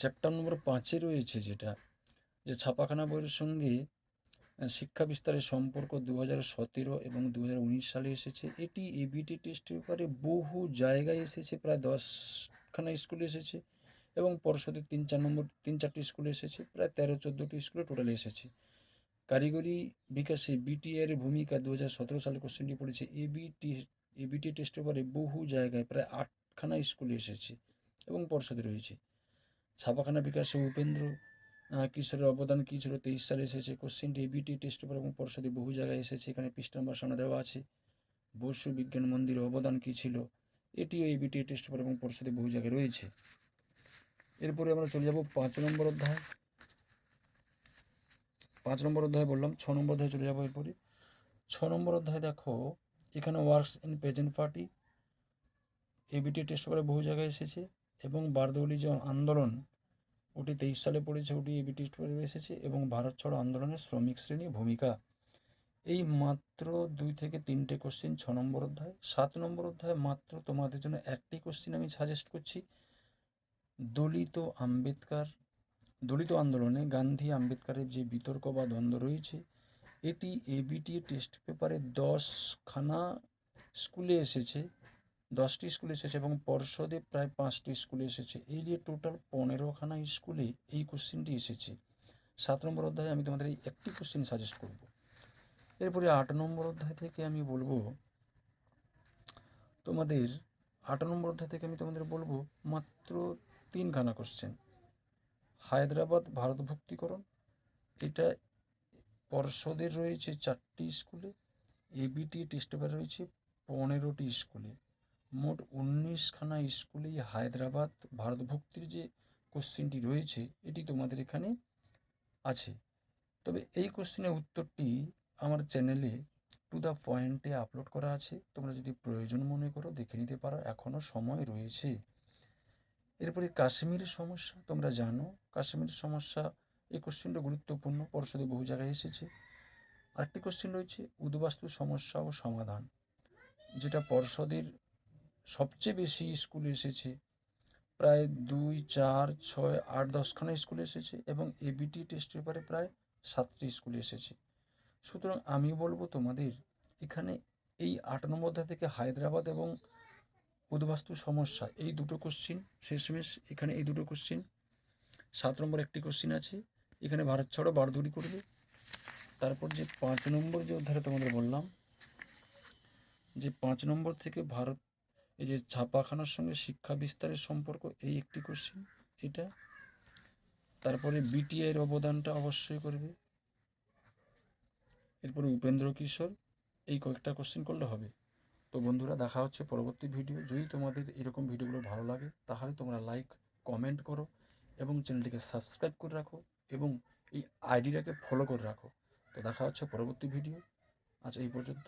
Chapter নম্বর পাঁচে রয়েছে যেটা, যে ছাপাখানা বইয়ের সঙ্গে শিক্ষা বিস্তারের সম্পর্ক দু হাজার সতেরো এবং দু হাজার উনিশ সালে এসেছে। এটি এবিটি টেস্ট পেপারে বহু জায়গায় এসেছে, প্রায় দশখানা স্কুলে এসেছে এবং পর্ষদের তিন চার নম্বর, তিন চারটি স্কুলে এসেছে, প্রায় তেরো চোদ্দোটি স্কুলে টোটালে এসেছে। কারিগরি বিকাশে বিটি এর ভূমিকা দু হাজার সতেরো সালে কোশ্চেনটি পড়েছে। এবিটি এবিটি টেস্ট পেপারে বহু জায়গায় প্রায় আটখানা স্কুলে এসেছে এবং পর্ষদে রয়েছে। ছাপাখানা বিকাশে উপেন্দ্র কিশোরের অবদান কী ছিল তেইশ সালে এসেছে? কোশ্চেনটি এবিটি টেস্ট পেপার এবং পর্ষদে বহু জায়গায় এসেছে। এখানে পৃষ্ঠা নম্বর সামনে দেওয়া আছে। বসু বিজ্ঞান মন্দিরের অবদান কী ছিল? এটিও এবিটি টেস্ট পেপার এবং পর্ষদে বহু জায়গায় রয়েছে। এরপরে আমরা চলে যাব পাঁচ নম্বর অধ্যায়। পাঁচ নম্বর অধ্যায় বললাম, ছ নম্বর অধ্যায় চলে যাব এরপরে। ছ নম্বর অধ্যায় দেখো, এখানে works in present party ABT test পেপারে বহু জায়গায় এসেছে এবং বারদৌলি যে আন্দোলন ওটি তেইশ সালে পড়েছে ওটি এবি টেস্ট পেপারে এসেছে এবং ভারত ছাড়ো আন্দোলনের শ্রমিক শ্রেণির ভূমিকা। এই মাত্র দুই থেকে তিনটে কোশ্চিন ছ নম্বর অধ্যায়। সাত নম্বর অধ্যায় মাত্র তোমাদের জন্য একটি কোশ্চিন আমি সাজেস্ট করছি। দলিত আম্বেদকার, দলিত আন্দোলনে গান্ধী আম্বেদকারের যে বিতর্ক বা দ্বন্দ্ব রয়েছে, এটি এবিটি টেস্ট পেপারে দশখানা স্কুলে এসেছে। দশটি স্কুলে এসেছে এবং পর্ষদে প্রায় পাঁচটি স্কুলে এসেছে। এই নিয়ে টোটাল পনেরোখানা স্কুলে এই কোশ্চিনটি এসেছে। সাত নম্বর অধ্যায়ে আমি তোমাদের এই একটি কোশ্চিন সাজেস্ট করব। এরপরে আট নম্বর অধ্যায় থেকে আমি বলব, তোমাদের আট নম্বর অধ্যায় থেকে আমি তোমাদের বলব মাত্র তিনখানা কোশ্চেন হায়দ্রাবাদ ভারতভুক্তিকরণ, এটা পর্ষদের রয়েছে চারটি স্কুলে এবিটি টেস্ট পেপার রয়েছে, পনেরোটি স্কুলে। মোট উনিশখানা স্কুলেই হায়দ্রাবাদ ভারতভুক্তির যে কোশ্চেনটি রয়েছে, এটি তোমাদের এখানে আছে। তবে এই কোশ্চেনের উত্তরটি আমার চ্যানেলে টু দ্য পয়েন্টে আপলোড করা আছে। তোমরা যদি প্রয়োজন মনে করো, দেখে নিতে পারো এখনও সময় রয়েছে। এরপরে কাশ্মীরের সমস্যা, তোমরা জানো, কাশ্মীরের সমস্যা, এই কোশ্চেনটা গুরুত্বপূর্ণ পর্ষদে বহু জায়গায় এসেছে। আরেকটি কোশ্চেন রয়েছে, উদ্বাস্তু সমস্যা ও সমাধান, যেটা পর্ষদের সবচেয়ে বেশি স্কুল এসেছে, প্রায় দুই, চার, ছয়, আট, দশখানা স্কুল এসেছে এবং এবিটি টেস্ট পেপারে প্রায় সাতটি স্কুল এসেছে। সুতরাং আমি বলব তোমাদের, এখানে এই আট নম্বর অধ্যায় থেকে হায়দ্রাবাদ এবং উদ্বাস্তু সমস্যা, এই দুটো কোশ্চিন শেষমেশ এখানে এই দুটো কোশ্চিন সাত নম্বর একটি কোশ্চিন আছে, এখানে ভারত ছাড়ো, বারদৌরি করবে। তারপর যে পাঁচ নম্বর যে অধ্যায়টা তোমাদের বললাম, যে পাঁচ নম্বর থেকে ভারত এই যে ছাপাখানার সঙ্গে শিক্ষা বিস্তারের সম্পর্ক, এই একটি কোশ্চিন এটা। তারপরে বিটিআইয়ের অবদানটা অবশ্যই করবে। এরপরে উপেন্দ্র কিশোর, এই কয়েকটা কোশ্চিন করলে হবে। তো বন্ধুরা, দেখা হচ্ছে পরবর্তী ভিডিও যদি তোমাদের এরকম ভিডিওগুলো ভালো লাগে, তাহলে তোমরা লাইক কমেন্ট করো এবং চ্যানেলটিকে সাবস্ক্রাইব করে রাখো এবং এই আইডিটাকে ফলো করে রাখো। তো দেখা হচ্ছে পরবর্তী ভিডিও আজ এই পর্যন্ত।